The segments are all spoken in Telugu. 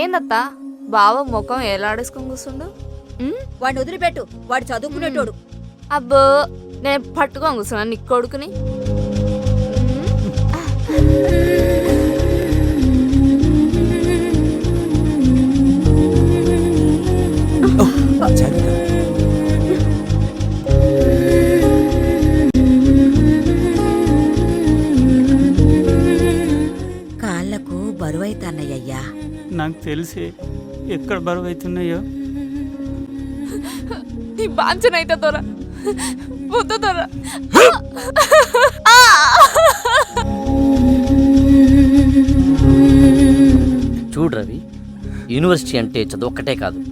ఏందత్త? బావ ముఖం ఎలాడేసుకొని కూర్చుండు? వాడిని వదిలిపెట్టు. వాడు చదువుకునేటోడు. అబ్బో నేను పట్టుకొని కూర్చున్నా నీ కొడుకుని. బరువైతన్నయ్యా నాకు తెలిసి ఎక్కడ బరువు అవుతున్నాయో నీ బాంచన అయితే దొర వద్దు దొర. చూడు రవి యూనివర్సిటీ అంటే చదువు ఒక్కటే కాదు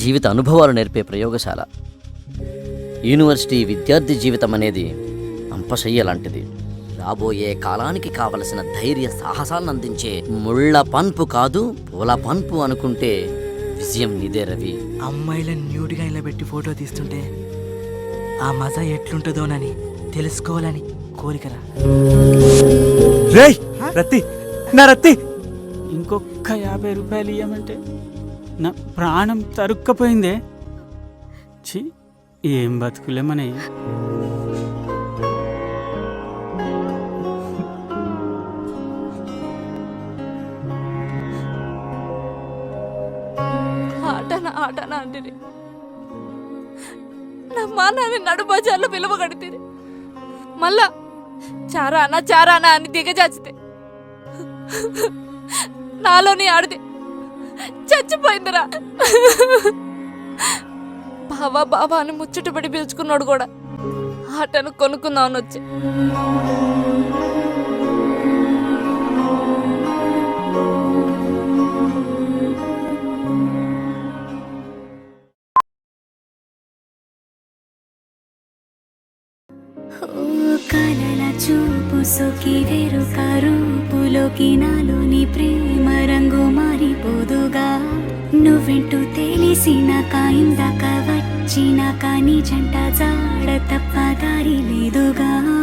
జీవిత అనుభవాలు నేర్పే ప్రయోగశాల. యూనివర్సిటీ విద్యార్థి జీవితం అనేది అంపశయ్య లాంటిది. రాబోయే కాలానికి కావలసిన ధైర్య సాహసాలను అందించే ముళ్ళ పన్పు కాదు పూల పన్పు అనుకుంటే విజయం నీదే రవి. అమ్మాయిలను న్యూడ్గా ఇలా పెట్టి ఫోటో తీస్తుంటే ఆ మజా ఎట్లుంటుందోనని తెలుసుకోవాలని కోరికరా రేయ్ రత్తి నా రత్తి. ఇంకొక యాభై రూపాయలు ఇవ్వమంటే నా ప్రాణం తరుక్కపోయిందే. ఛీ ఏం బతుకులేమనే ఆటన అంటే నా మా నాన్న నడు బజార్లో విలువ మళ్ళా చారానా చారానా అని దిగజాచితే నాలోని ఆడితే చచ్చిపోయిందిరా. బావా బావా అని ముచ్చటపడి పిలుచుకున్నాడు కూడా. ఆటను కొనుక్కుందామని వచ్చి. కలల చూపు సొకి వెరుక రూపులోకి నాలోని ప్రేమ రంగు మారిపోదుగా. నువ్వెంటూ తెలిసిన కాయిందాక వచ్చిన కానీ జంట జాడ తప్ప దారి లేదుగా.